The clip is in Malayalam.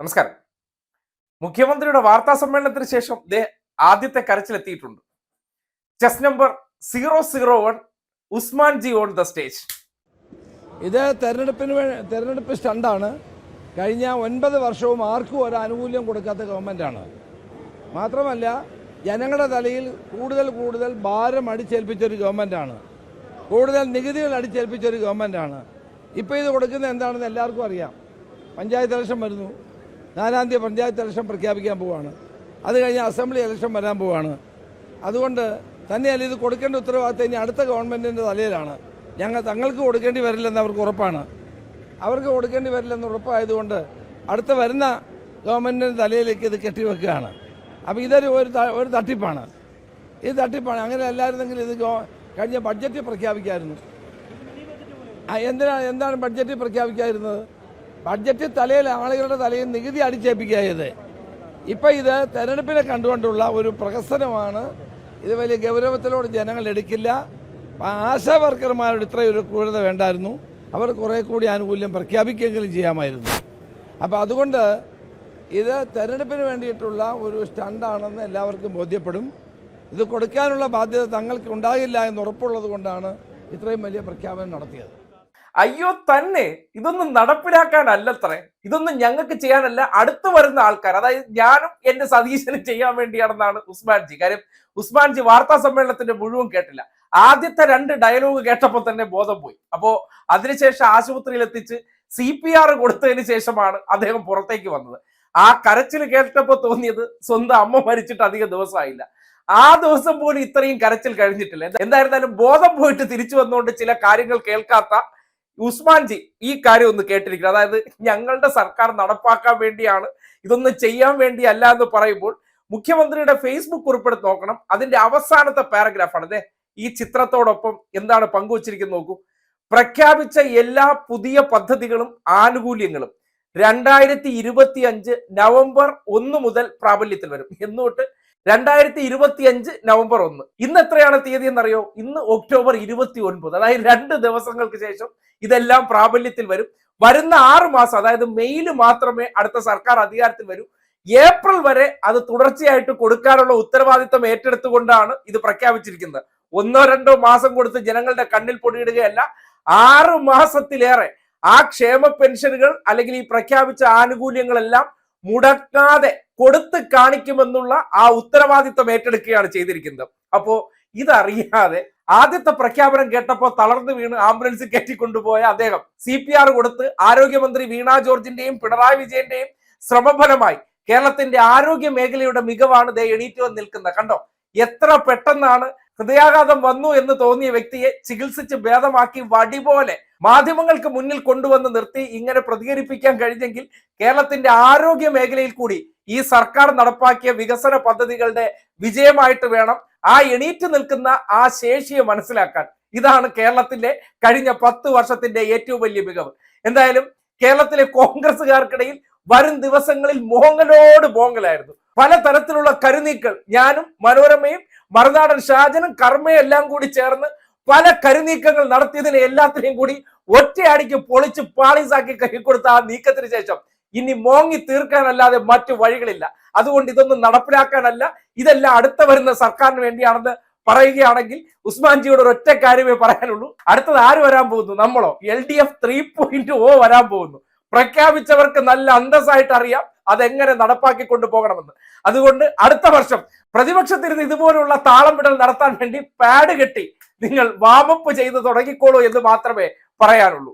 നമസ്കാരം. മുഖ്യമന്ത്രിയുടെ വാർത്താ സമ്മേളനത്തിന് ശേഷം ദേ ആദ്യത്തെ കരച്ചിലെത്തിയിട്ടുണ്ട്. Chest number zero zero one Usman ji on the stage ഇത് തെരഞ്ഞെടുപ്പിന് തെരഞ്ഞെടുപ്പ് സ്റ്റണ്ടാണ്. കഴിഞ്ഞ ഒൻപത് വർഷവും ആർക്കും ഒരു ആനുകൂല്യം കൊടുക്കാത്ത ഗവൺമെന്റാണ് മാത്രമല്ല ജനങ്ങളുടെ തലയിൽ കൂടുതൽ കൂടുതൽ ഭാരം അടിച്ചേൽപ്പിച്ചൊരു ഗവൺമെന്റാണ് കൂടുതൽ നികുതികൾ അടിച്ചേൽപ്പിച്ചൊരു ഗവൺമെന്റാണ് ഇപ്പോൾ ഇത് കൊടുക്കുന്നത് എന്താണെന്ന് എല്ലാവർക്കും അറിയാം. പഞ്ചായത്ത് ഇലക്ഷൻ വരുന്നു. നാലാം തീയതി പഞ്ചായത്ത് ഇലക്ഷൻ പ്രഖ്യാപിക്കാൻ പോവുകയാണ് അത് കഴിഞ്ഞ് അസംബ്ലി ഇലക്ഷൻ വരാൻ പോവുകയാണ് അതുകൊണ്ട് തന്നെയല്ല ഇത് കൊടുക്കേണ്ട ഉത്തരവാദിത്തം ഇനി അടുത്ത ഗവൺമെന്റിന്റെ തലയിലാണ്. ഞങ്ങൾ തങ്ങൾക്ക് കൊടുക്കേണ്ടി വരില്ലെന്ന് അവർക്ക് ഉറപ്പാണ്. അവർക്ക് കൊടുക്കേണ്ടി വരില്ലെന്ന് ഉറപ്പായതുകൊണ്ട് അടുത്ത വരുന്ന ഗവൺമെന്റിന്റെ തലയിലേക്ക് ഇത് കെട്ടിവെക്കുകയാണ്. അപ്പോൾ ഇതൊരു ഒരു ഒരു തട്ടിപ്പാണ്. ഇത് തട്ടിപ്പാണ്. അങ്ങനെ അല്ലായിരുന്നെങ്കിൽ ഇത് കഴിഞ്ഞ ബഡ്ജറ്റ് പ്രഖ്യാപിക്കായിരുന്നു. എന്തിനാണ് എന്താണ് ബഡ്ജറ്റിൽ പ്രഖ്യാപിക്കാതിരുന്നത്? ബഡ്ജറ്റ് തലയിൽ ആളുകളുടെ തലയിൽ നികുതി അടിച്ചേൽപ്പിക്കായത് ഇപ്പം ഇത് തെരഞ്ഞെടുപ്പിനെ കണ്ടുകൊണ്ടുള്ള ഒരു പ്രഹസനമാണ്. ഇത് വലിയ ഗൗരവത്തിലോട് ജനങ്ങൾ എടുക്കില്ല. ആശാ വർക്കർമാരോട് ഇത്രയും ഒരു ക്രൂരത വേണ്ടായിരുന്നു. അവർ കുറേ കൂടി ആനുകൂല്യം പ്രഖ്യാപിക്കുകയെങ്കിലും ചെയ്യാമായിരുന്നു. അപ്പോൾ അതുകൊണ്ട് ഇത് തെരഞ്ഞെടുപ്പിന് വേണ്ടിയിട്ടുള്ള ഒരു സ്റ്റണ്ടാണെന്ന് എല്ലാവർക്കും ബോധ്യപ്പെടും. ഇത് കൊടുക്കാനുള്ള ബാധ്യത തങ്ങൾക്ക് ഉണ്ടാകില്ല എന്ന് ഉറപ്പുള്ളത് കൊണ്ടാണ് ഇത്രയും വലിയ പ്രഖ്യാപനം നടത്തിയത്. അയ്യോ തന്നെ ഇതൊന്നും നടപ്പിലാക്കാനല്ലത്രേ. ഇതൊന്നും ഞങ്ങൾക്ക് ചെയ്യാനല്ല അടുത്ത് വരുന്ന ആൾക്കാർ അതായത് ഞാനും എന്റെ സതീശനും ചെയ്യാൻ വേണ്ടിയാണെന്നാണ് ഉസ്മാൻജി. കാര്യം ഉസ്മാൻജി വാർത്താ സമ്മേളനത്തിന്റെ മുഴുവൻ കേട്ടില്ല. ആദ്യത്തെ രണ്ട് ഡയലോഗ് കേട്ടപ്പോൾ തന്നെ ബോധം പോയി. അപ്പോ അതിനുശേഷം ആശുപത്രിയിൽ എത്തിച്ച് സി പി ആർ കൊടുത്തതിന് ശേഷമാണ് അദ്ദേഹം പുറത്തേക്ക് വന്നത്. ആ കരച്ചിൽ കേട്ടപ്പോൾ തോന്നിയത് സ്വന്തം അമ്മ മരിച്ചിട്ട് അധികം ദിവസമായില്ല. ആ ദിവസം പോലും ഇത്രയും കരച്ചിൽ കഴിഞ്ഞിട്ടില്ല. എന്താ- എന്തായിരുന്നാലും ബോധം പോയിട്ട് തിരിച്ചു വന്നുകൊണ്ട് ചില കാര്യങ്ങൾ കേൾക്കാത്ത ഉസ്മാൻ ജി ഈ കാര്യം ഒന്ന് കേട്ടിരിക്കുന്നത് അതായത് ഞങ്ങളുടെ സർക്കാർ നടപ്പാക്കാൻ വേണ്ടിയാണ് ഇതൊന്നും ചെയ്യാൻ വേണ്ടിയല്ല എന്ന് പറയുമ്പോൾ മുഖ്യമന്ത്രിയുടെ ഫേസ്ബുക്ക് കുറിപ്പെടുത്ത് നോക്കണം. അതിന്റെ അവസാനത്തെ പാരഗ്രാഫാണ് അതെ ഈ ചിത്രത്തോടൊപ്പം എന്താണ് പങ്കുവച്ചിരിക്കുന്നത് നോക്കൂ. പ്രഖ്യാപിച്ച എല്ലാ പുതിയ പദ്ധതികളും ആനുകൂല്യങ്ങളും രണ്ടായിരത്തി ഇരുപത്തി അഞ്ച് നവംബർ ഒന്ന് മുതൽ പ്രാബല്യത്തിൽ വരും. എന്നോട്ട് രണ്ടായിരത്തി ഇരുപത്തി അഞ്ച് നവംബർ ഒന്ന്. ഇന്ന് എത്രയാണ് തീയതി എന്നറിയോ? ഇന്ന് ഒക്ടോബർ ഇരുപത്തി ഒൻപത് അതായത് രണ്ട് ദിവസങ്ങൾക്ക് ശേഷം ഇതെല്ലാം പ്രാബല്യത്തിൽ വരും. വരുന്ന ആറ് മാസം അതായത് മെയ്യിൽ മാത്രമേ അടുത്ത സർക്കാർ അധികാരത്തിൽ വരൂ. ഏപ്രിൽ വരെ അത് തുടർച്ചയായിട്ട് കൊടുക്കാനുള്ള ഉത്തരവാദിത്തം ഏറ്റെടുത്തുകൊണ്ടാണ് ഇത് പ്രഖ്യാപിച്ചിരിക്കുന്നത്. ഒന്നോ രണ്ടോ മാസം കൊടുത്ത് ജനങ്ങളുടെ കണ്ണിൽ പൊടിയിടുകയല്ല ആറ് മാസത്തിലേറെ ആ ക്ഷേമ പെൻഷനുകൾ അല്ലെങ്കിൽ ഈ പ്രഖ്യാപിച്ച ആനുകൂല്യങ്ങളെല്ലാം മുടക്കാതെ കൊടുത്ത് കാണിക്കുമെന്നുള്ള ആ ഉത്തരവാദിത്തം ഏറ്റെടുക്കുകയാണ് ചെയ്തിരിക്കുന്നത്. അപ്പോ ഇതറിയാതെ ആദ്യത്തെ പ്രഖ്യാപനം കേട്ടപ്പോൾ തളർന്നു വീണ് ആംബുലൻസ് കയറ്റിക്കൊണ്ടുപോയ അദ്ദേഹം സി പി ആർ കൊടുത്ത് ആരോഗ്യമന്ത്രി വീണ ജോർജിന്റെയും പിണറായി വിജയന്റെയും ശ്രമഫലമായി കേരളത്തിന്റെ ആരോഗ്യ മേഖലയുടെ മികവാണ് ദേ എണീറ്റ് വന്ന് നിൽക്കുന്നത്. കണ്ടോ? എത്ര പെട്ടെന്നാണ് ഹൃദയാഘാതം വന്നു എന്ന് തോന്നിയ വ്യക്തിയെ ചികിത്സിച്ച് ഭേദമാക്കി വടി പോലെ മാധ്യമങ്ങൾക്ക് മുന്നിൽ കൊണ്ടുവന്ന് നിർത്തി ഇങ്ങനെ പ്രതികരിപ്പിക്കാൻ കഴിഞ്ഞെങ്കിൽ കേരളത്തിന്റെ ആരോഗ്യ മേഖലയിൽ കൂടി ഈ സർക്കാർ നടപ്പാക്കിയ വികസന പദ്ധതികളുടെ വിജയമായിട്ട് വേണം ആ എണീറ്റ് നിൽക്കുന്ന ആ ശേഷിയെ മനസ്സിലാക്കാൻ. ഇതാണ് കേരളത്തിന്റെ കഴിഞ്ഞ പത്ത് വർഷത്തിന്റെ ഏറ്റവും വലിയ മികവ്. എന്തായാലും കേരളത്തിലെ കോൺഗ്രസുകാർക്കിടയിൽ വരും ദിവസങ്ങളിൽ മോങ്ങലോട് മോങ്ങലായിരുന്നു പലതരത്തിലുള്ള കരുനീക്കൾ. ഞാനും മനോരമയും മറുനാടൻ ഷാജനും കർമ്മയും എല്ലാം കൂടി ചേർന്ന് പല കരുനീക്കങ്ങൾ നടത്തിയതിനെ എല്ലാത്തിനെയും കൂടി ഒറ്റയടിക്ക് പൊളിച്ച് പാളീസാക്കി കൈക്കൊടുത്ത ആ നീക്കത്തിന് ശേഷം ഇനി മോങ്ങി തീർക്കാനല്ലാതെ മറ്റു വഴികളില്ല. അതുകൊണ്ട് ഇതൊന്നും നടപ്പിലാക്കാനല്ല. ഇതെല്ലാം അടുത്ത വരുന്ന സർക്കാരിന് വേണ്ടിയാണെന്ന് പറയുകയാണെങ്കിൽ ഉസ്മാൻജിയോട് ഒരൊറ്റ കാര്യമേ പറയാനുള്ളൂ. അടുത്തത് ആര് വരാൻ പോകുന്നു? നമ്മളോ? L D F three point O വരാൻ പോകുന്നു. പ്രഖ്യാപിച്ചവർക്ക് നല്ല അന്തസ്സായിട്ട് അറിയാം അതെങ്ങനെ നടപ്പാക്കി കൊണ്ടുപോകണമെന്ന്. അതുകൊണ്ട് അടുത്ത വർഷം പ്രതിപക്ഷത്തിരുന്ന് ഇതുപോലുള്ള താളം വിടൽ നടത്താൻ വേണ്ടി പാഡ് കെട്ടി നിങ്ങൾ വാമപ്പ് ചെയ്ത് തുടങ്ങിക്കോളൂ എന്ന് മാത്രമേ പറയാനുള്ളൂ.